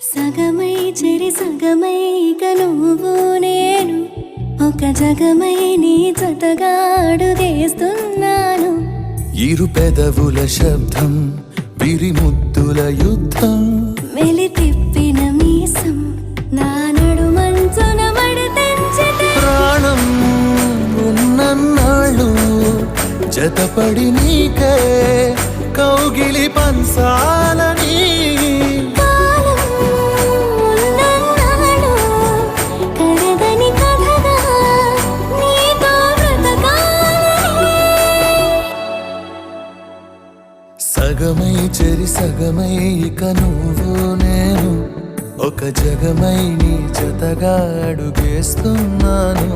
సగమై చెరి సగమై ఇక నువ్వు నేను. ఒక జగమై నీ జతగా అడుగేస్తున్నాను ఇరు పెదవుల శబ్దం విరిముద్దుల యుద్ధం. మెలి తిప్పిన మీసం నా నడు మంచున మడతెంచితే ప్రాణం ఉన్నన్నాళ్ళు జతపడి నీకే కౌగిలి పంచాలని సగమై చెరి సగమై ఇక నువ్వు నేను ఒక జగమై నీ జతగా అడుగేస్తున్నాను